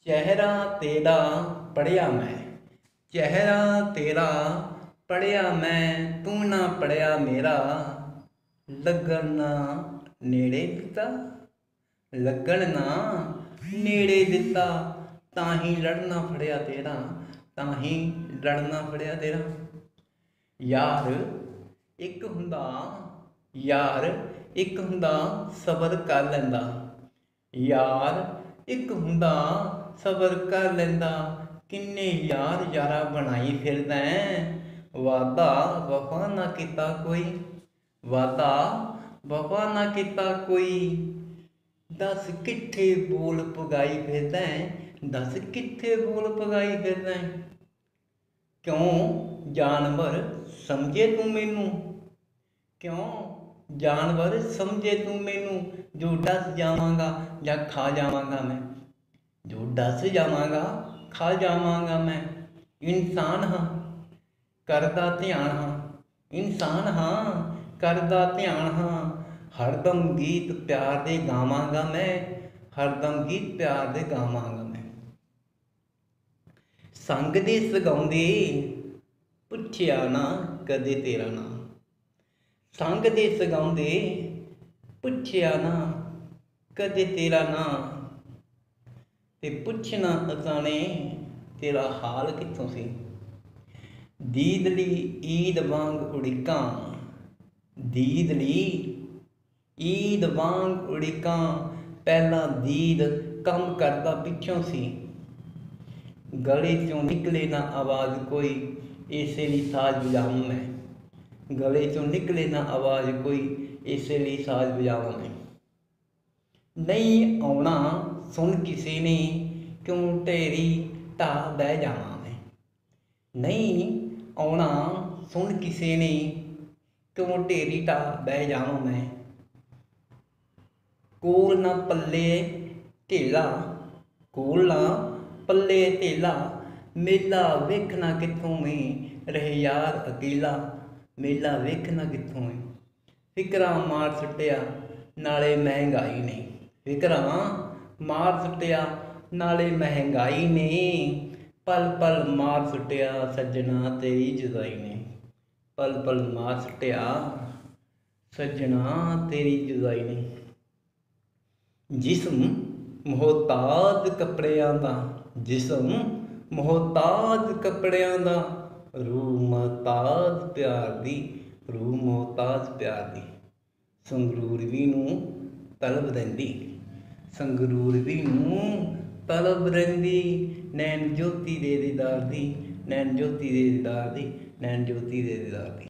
ਚਿਹਰਾ ਤੇਰਾ ਪੜਿਆ ਮੈਂ, ਚਿਹਰਾ ਤੇਰਾ ਪੜਿਆ ਮੈਂ, ਤੂੰ ਨਾ ਪੜਿਆ ਮੇਰਾ। ਲੱਗਣ ਨਾ ਨੇੜੇ ਦਿੱਤਾ, ਲੱਗਣ ਨਾ ਨੇੜੇ ਦਿੱਤਾ ਤਾਂ ਹੀ ਲੜਨਾ ਫੜਿਆ ਤੇਰਾ ਤਾਂ ਹੀ ਲੜਨਾ ਫੜਿਆ ਤੇਰਾ। ਯਾਰ ਇੱਕ ਹੁੰਦਾ, ਯਾਰ ਇੱਕ ਹੁੰਦਾ ਸਬਰ ਕਰ ਲੈਂਦਾ। ਯਾਰ ਇੱਕ ਹੁੰਦਾ, ਸਬਰ ਕਰ ਲੈਂਦਾ। ਕਿੰਨੇ ਯਾਰ ਯਾਰਾ ਬਣਾਈ ਫਿਰਦਾ ਹੈਂ। ਵਾਦਾ ਵਫਾ ਨਾ ਕੀਤਾ ਕੋਈ। ਵਾਦਾ ਵਫਾ ਨਾ ਕੀਤਾ ਕੋਈ। ਦੱਸ ਕਿੱਥੇ ਬੋਲ ਪਗਾਈ ਫਿਰਦਾ ਦੱਸ ਕਿੱਥੇ ਬੋਲ ਪਗਾਈ ਫਿਰਦਾ ਕਿਉਂ? ਜਾਨਵਰ ਸਮਝੇ ਤੂੰ ਮੈਨੂੰ। ਕਿਉਂ? ਜਾਨਵਰ ਸਮਝੇ ਤੂੰ ਮੈਨੂੰ, ਜੋ ਡਸ ਜਾਵਾਂਗਾ ਜਾਂ ਖਾ ਜਾਵਾਂਗਾ ਮੈਂ। ਜੋ ਡਸ ਜਾਵਾਂਗਾ, ਖਾ ਜਾਵਾਂਗਾ ਮੈਂ। ਇਨਸਾਨ ਹਾਂ, ਕਰਦਾ ਧਿਆਨ ਹਾਂ। ਇਨਸਾਨ ਹਾਂ, ਕਰਦਾ ਧਿਆਨ ਹਾਂ। ਹਰਦਮ ਗੀਤ ਪਿਆਰ ਦੇ ਗਾਵਾਂਗਾ ਮੈਂ, ਹਰਦਮ ਗੀਤ ਪਿਆਰ ਦੇ ਗਾਵਾਂਗਾ ਮੈਂ। ਸੰਗ ਦੇ ਸਗਾਉਂਦੇ, ਪੁੱਛਿਆ ਨਾ ਕਦੇ ਤੇਰਾ ਨਾਮ। ਸੰਗ ਦੇ ਸਗਾਉਂਦੇ ਪੁੱਛਿਆ ਨਾ, ਕਦੇ ਤੇਰਾ ਨਾਂ? ਤੇ ਪੁੱਛਣਾ ਅਸਾਨੇ, ਤੇਰਾ ਹਾਲ ਕਿੱਥੋਂ ਸੀ? ਦੀਦ ਲਈ ਈਦ ਵਾਂਗ ਉੜਿਕਾਂ ਦੀਦ ਲਈ ਈਦ ਵਾਂਗ ਉੜਿਕਾਂ ਪਹਿਲਾਂ ਦੀਦ ਕੰਮ ਕਰਦਾ ਪਿੱਛੋਂ ਸੀ। ਗਲੇ ਚੋਂ ਨਿਕਲੇ ਨਾ ਆਵਾਜ਼ ਕੋਈ, ਇਸੇ ਲਈ ਸਾਜ਼ ਵਜਾਵਾਂ ਮੈਂ। ਗਲੇ ਚੋਂ ਨਿਕਲੇ ਨਾ ਆਵਾਜ਼ ਕੋਈ ਇਸੇ ਲਈ ਸਾਜ਼ ਵਜਾਵਾਂ ਮੈਂ ਨਹੀਂ ਆਉਣਾ ਸੁਣ ਕਿਸੇ ਨੇ, ਕਿਉਂ ਢੇਰੀ ਢਾਹ ਬਹਿ ਜਾਵਾਂ ਮੈਂ। ਨਹੀਂ ਆਉਣਾ ਸੁਣ ਕਿਸੇ ਨੇ, ਕਿਉਂ ਢੇਰੀ ਢਾਹ ਬਹਿ ਜਾਵਾਂ ਮੈਂ। ਕੋਲ ਨਾ ਪੱਲੇ ਢੇਲਾ, ਕੋਲ ਨਾ ਪੱਲੇ ਢੇਲਾ, ਮੇਲਾ ਵੇਖਣਾ ਕਿੱਥੋਂ ਮੈਂ, ਰਹੇ ਯਾਰ ਅਕੀਲਾ। ਮੇਲਾ ਵੇਖਣਾ ਕਿੱਥੋਂ ਏ। ਫਿਕਰਾਂ ਮਾਰ ਸੁੱਟਿਆ, ਨਾਲੇ ਮਹਿੰਗਾਈ ਨੇ ਫਿਕਰਾਂ ਮਾਰ ਸੁੱਟਿਆ, ਨਾਲੇ ਮਹਿੰਗਾਈ ਨੇ ਪਲ ਪਲ ਮਾਰ ਸੁੱਟਿਆ, ਸੱਜਣਾ ਤੇਰੀ ਜੁਦਾਈ ਨੇ। ਪਲ ਪਲ ਮਾਰ ਸੁੱਟਿਆ, ਸੱਜਣਾ ਤੇਰੀ ਜੁਦਾਈ ਨੇ। ਜਿਸਮ ਮੁਹਤਾਜ ਕੱਪੜਿਆਂ ਦਾ, ਜਿਸਮ ਮੁਹਤਾਜ ਕੱਪੜਿਆਂ ਦਾ, ਰੂਹ ਮੁਹਤਾਜ ਪਿਆਰ ਦੀ, ਰੂਹ ਮੁਹਤਾਜ ਪਿਆਰ ਦੀ। ਸੰਗਰੂਰਵੀ ਨੂੰ ਤਲਬ ਰਹਿੰਦੀ। ਸੰਗਰੂਰਵੀ ਨੂੰ ਤਲਬ ਰਹਿੰਦੀ। ਨੈਣ ਜੋਤੀ ਦੇ ਦੀਦਾਰ ਦੀ, ਨੈਣ ਜੋਤੀ ਦੇ ਦੀਦਾਰ ਦੀ, ਨੈਣ ਜੋਤੀ ਦੇ ਦੀਦਾਰ ਦੀ।